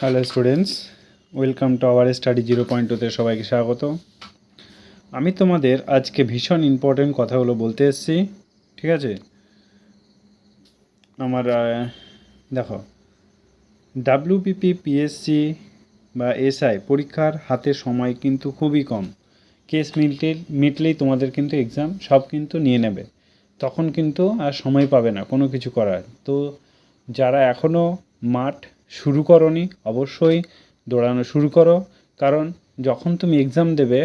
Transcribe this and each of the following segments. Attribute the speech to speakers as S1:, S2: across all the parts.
S1: Hello students welcome to our study zero point টুতে সবাইকে স্বাগত। আমি তোমাদের আজকে ভীষণ ইম্পর্টেন্ট কথাগুলো বলতে এসেছি, ঠিক আছে? আমার দেখো ডাব্লিউপিপি পিএসসি বা এসআই পরীক্ষার হাতে সময় কিন্তু খুবই কম। কেস মিটলে মিটলেই তোমাদের কিন্তু এক্সাম সব কিন্তু নিয়ে নেবে। তখন কিন্তু আর সময় পাবে না কোনো কিছু করার। তো যারা এখনও মাঠ শুরু করনি, অবশ্যই দৌড়ানো শুরু করো। কারণ যখন তুমি এক্সাম দেবে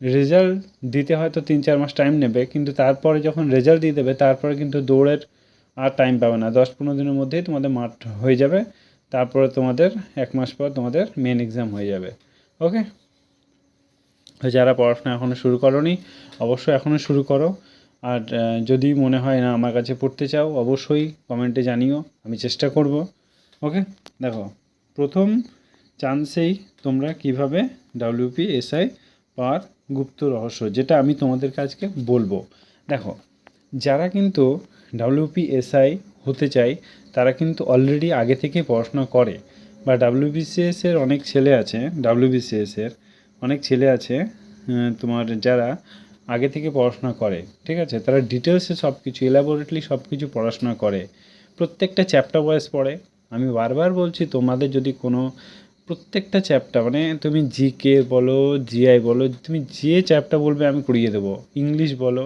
S1: রেজাল্ট দিতে হয়তো তিন চার মাস টাইম নেবে, কিন্তু তারপরে যখন রেজাল্ট দিয়ে দেবে, তারপরে কিন্তু দৌড়ের আর টাইম পাবে না। দশ পনেরো দিনের মধ্যেই তোমাদের মাঠ হয়ে যাবে। তারপরে তোমাদের এক মাস পর তোমাদের মেন এক্সাম হয়ে যাবে। ওকে যারা পড়াশোনা এখনও শুরু করনি, অবশ্যই এখনও শুরু করো। আর যদি মনে হয় না আমার কাছে পড়তে চাও, অবশ্যই কমেন্টে জানিও, আমি চেষ্টা করব। ওকে দেখো, প্রথম চান্সেই তোমরা কীভাবে ডাব্লিউপি এসআই পাওয়ার গুপ্ত রহস্য, যেটা আমি তোমাদের কাছকে বলব। দেখো, যারা কিন্তু ডাব্লিউপি এসআই হতে চায়, তারা কিন্তু অলরেডি আগে থেকে পড়াশোনা করে, বা ডাব্লিউবিসিএস এর অনেক ছেলে আছে ডাব্লিউবিসিএস এর অনেক ছেলে আছে তোমার যারা আগে থেকে পড়াশোনা করে, ঠিক আছে? তারা ডিটেলসে সব কিছু এলাবোরেটলি সব কিছু পড়াশোনা করে, প্রত্যেকটা চ্যাপ্টার ওয়াইজ পড়ে আমি বারবার বলছি, তোমাদের যদি কোনো প্রত্যেকটা চ্যাপ্টার মানে তুমি জি কে বলো জিআই বলো, তুমি যে চ্যাপ্টার বলবে আমি করিয়ে দেবো। ইংলিশ বলো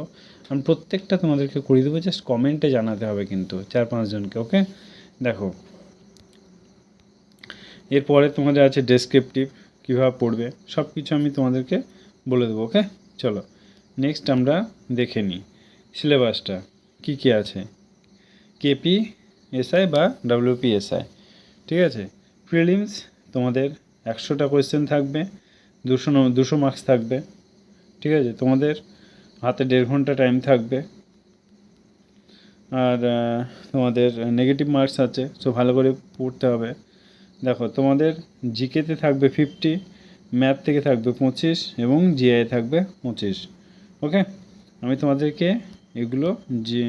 S1: আমি প্রত্যেকটা তোমাদেরকে করিয়ে দেবো জাস্ট কমেন্টে জানাতে হবে কিন্তু চার পাঁচজনকে ওকে দেখো। এরপরে তোমাদের আছে ডেসক্রিপটিভ কীভাবে পড়বে সব কিছু আমি তোমাদেরকে বলে দেবো ওকে চলো নেক্সট আমরা দেখে নিই। সিলেবাসটা কী কী আছে? কেপি এসআই বা ডাব্লিউপি এসআই ঠিক আছে? প্রিলিমস তোমাদের একশোটা কোয়েশ্চেন থাকবে, দুশো দুশো মার্কস থাকবে, ঠিক আছে? তোমাদের হাতে দেড় ঘণ্টা টাইম থাকবে। আর তোমাদের নেগেটিভ মার্কস আছে সো ভালো করে পড়তে হবে। দেখো, তোমাদের জিকেতে থাকবে ফিফটি ম্যাথ থেকে থাকবে পঁচিশ, এবং জিআই থাকবে পঁচিশ ওকে আমি তোমাদেরকে এগুলো যে,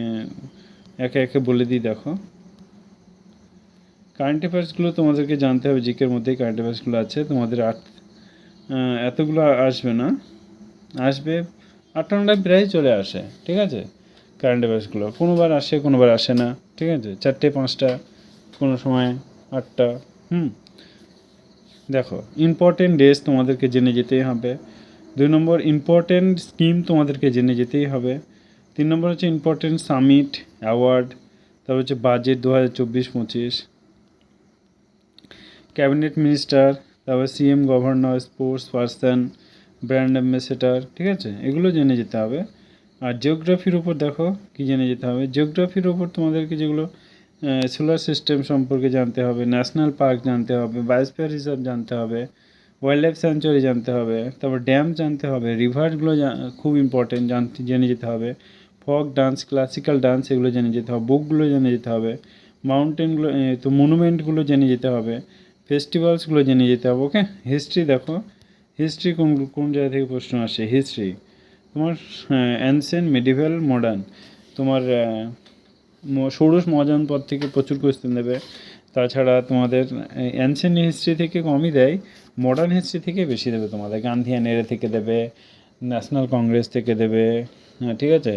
S1: একে একে বলে দিই, দেখো। কারেন্ট অ্যাফেয়ার্সগুলো তোমাদেরকে জানতে হবে জিকের মধ্যেই কারেন্ট অ্যাফেয়ার্সগুলো আছে। তোমাদের আট এতগুলো আসবে না। আসবে, আটটা প্রায় চলে আসে, ঠিক আছে? কারেন্ট অ্যাফেয়ার্সগুলো কোনোবার আসে কোনোবার আসে না, ঠিক আছে? চারটে, পাঁচটা, কোনো সময় আটটা, হুম? দেখো ইম্পর্টেন্ট ডেস তোমাদেরকে জেনে যেতেই হবে। দুই নম্বর ইম্পর্টেন্ট স্কিম তোমাদেরকে জেনে যেতেই হবে। তিন নম্বর হচ্ছে ইম্পর্টেন্ট সামিট অ্যাওয়ার্ড তারপর হচ্ছে বাজেট দু হাজার চব্বিশ পঁচিশ। ক্যাবিনেট মিনিস্টার, তারপর CM governor sports person brand ambassador ঠিক আছে? এগুলো জেনে যেতে হবে। আর জিওগ্রাফির উপর দেখো, কি জেনে যেতে হবে? জিওগ্রাফির উপর তোমাদেরকে যেগুলো সোলার সিস্টেম সম্পর্কে জানতে হবে ন্যাশনাল পার্ক জানতে হবে বায়োস্ফিয়ার রিজার্ভ জানতে হবে ওয়াইল্ড লাইফ স্যাঞ্চুরি জানতে হবে, তারপর ড্যাম জানতে হবে রিভারগুলো খুব ইম্পর্টেন্ট জানতে জেনে যেতে হবে। ফক ডান্স ক্লাসিক্যাল ডান্স এগুলো জেনে যেতে হবে বুকগুলো জেনে যেতে হবে মাউন্টেনগুলো তো মনুমেন্টগুলো জেনে যেতে হবে। ফেস্টিভ্যালসগুলো জেনে যেতে হবে ওকে হিস্ট্রি দেখো। হিস্ট্রি কোন কোন জায়গা থেকে প্রশ্ন আসে? হিস্ট্রি তোমার অ্যানসেন্ট মেডিভেল মডার্ন তোমার ষোড়শ মহাজন পদ থেকে প্রচুর কোয়েশ্চেন দেবে। তাছাড়া তোমাদের অ্যানসেন্ট হিস্ট্রি থেকে কমই দেয় মডার্ন হিস্ট্রি থেকে বেশি দেবে তোমাদের। গান্ধিয়ান এরা থেকে দেবে ন্যাশনাল কংগ্রেস থেকে দেবে হ্যাঁ, ঠিক আছে?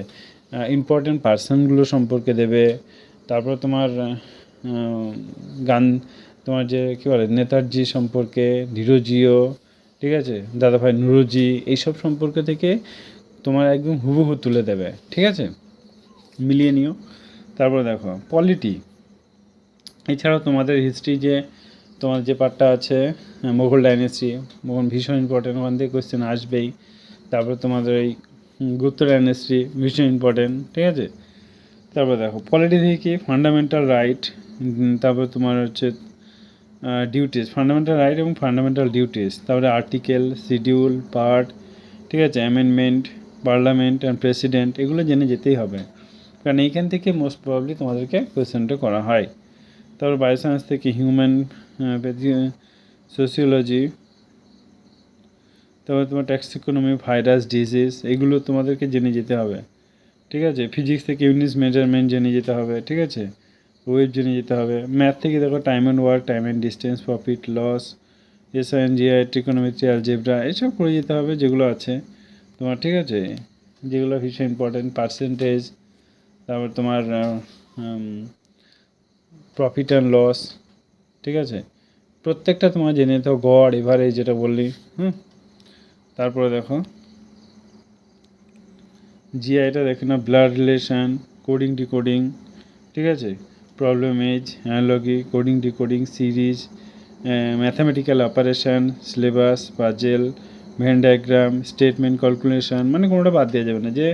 S1: ইম্পর্টেন্ট পার্সনগুলো সম্পর্কে দেবে। তারপর তোমার গান তোমার যে, কী বলে, নেতাজি সম্পর্কে, ধীরজিও, ঠিক আছে? দাদাভাই নুরুজি, এইসব সম্পর্কে থেকে তোমার একদম হুবহু তুলে দেবে, ঠিক আছে? মিলিয়ে নিও। তারপরে দেখো পলিটি এছাড়াও তোমাদের হিস্ট্রি যে, তোমার যে পার্টটা আছে মোগল ডাইনেস্টি মোগল ভীষণ ইম্পর্টেন্ট ওখান থেকে কোয়েশ্চেন আসবেই। তারপরে তোমাদের এই গুপ্ত ডাইনেস্টি ভীষণ ইম্পর্টেন্ট ঠিক আছে? তারপরে দেখো পলিটি থেকে কি? ফান্ডামেন্টাল রাইট তারপর তোমার হচ্ছে ডিউটিস ফান্ডামেন্টাল রাইট এবং ফান্ডামেন্টাল ডিউটিস তারপরে আর্টিকেল শিডিউল পার্ট ঠিক আছে অ্যামেন্ডমেন্ট পার্লামেন্ট অ্যান্ড প্রেসিডেন্ট এগুলো জেনে যেতেই হবে। কারণ এইখান থেকে মোস্ট প্রবলি তোমাদেরকে কোয়েশ্চেনটা করা হয়। তারপর বায়োসায়েন্স থেকে হিউম্যান সোসিওলজি তারপর তোমার ট্যাক্স ইকোনমি ভাইরাস ডিজিজ এগুলো তোমাদেরকে জেনে যেতে হবে। ঠিক আছে ফিজিক্স থেকে ইউনিস মেজারমেন্ট জেনে যেতে হবে, ঠিক আছে? ওয়েব জেনে যেতে হবে। ম্যাথ থেকে দেখো time and work time and distance profit loss SI and CI trigonometry algebra এসব করে যেতে হবে যেগুলো আছে। তোমার ঠিক আছে? যেগুলো ভীষণ ইম্পর্টেন্ট পার্সেন্টেজ তারপর তোমার প্রফিট অ্যান্ড লস ঠিক আছে? প্রত্যেকটা তোমার জেনে হবে। গড় এভারেজ যেটা বললি, হুম? তারপরে দেখো জিআইটা দেখে না ব্লাড রিলেশান কোডিং ডিকোডিং ঠিক আছে? Problem age analogy coding decoding series mathematical operation syllabus puzzle Venn diagram statement calculation মানে কোনোটা বাদ দেওয়া যাবে না যে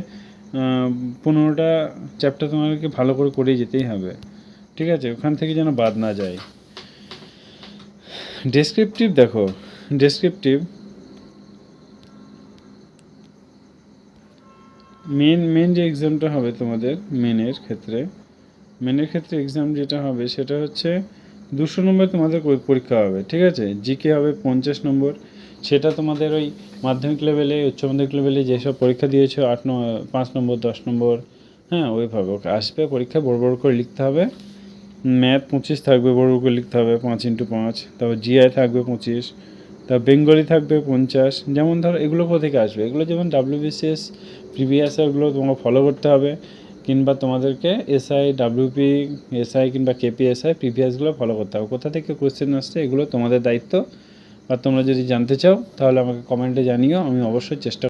S1: পনেরোটা চ্যাপ্টার তোমাদেরকে ভালো করে করে যেতেই হবে। ঠিক আছে? ওখান থেকে যেন বাদ না যায়। ডেসক্রিপটিভ দেখো। ডেসক্রিপটিভ মেন মেন যে এক্সামটা হবে তোমাদের মেনের ক্ষেত্রে মেনের ক্ষেত্রে এক্সাম যেটা হবে সেটা হচ্ছে দুশো নম্বর তোমাদের পরি- পরীক্ষা হবে, ঠিক আছে? জিকে হবে পঞ্চাশ নম্বর সেটা তোমাদের ওই মাধ্যমিক লেভেলে উচ্চ মাধ্যমিক লেভেলে যেসব পরীক্ষা দিয়েছ, আট ন, পাঁচ নম্বর দশ নম্বর হ্যাঁ ওইভাবে আসবে, পরীক্ষা বড় বড় করে লিখতে হবে। ম্যাথ পঁচিশ থাকবে, বড় বড় করে লিখতে হবে, পাঁচ ইন্টু পাঁচ, তারপর জিআই থাকবে পঁচিশ, তারপর বেঙ্গলি থাকবে পঞ্চাশ, যেমন ধরো এগুলো কোথা থেকে আসবে? এগুলো যেমন ডাব্লিউবিসিএস প্রিভিয়াস ওগুলো তোমাকে ফলো করতে হবে। কিংবা তোমাদেরকে এসআই ডাব্লিউপি এসআই কিংবা কেপিএসআই প্রিভিয়াসগুলো ফলো করতে হবে। কোথা থেকে কোয়েশ্চেন আসছে এগুলো তোমাদের দায়িত্ব। বা তোমরা যদি জানতে চাও, তাহলে আমাকে কমেন্টে জানিও, আমি অবশ্যই চেষ্টা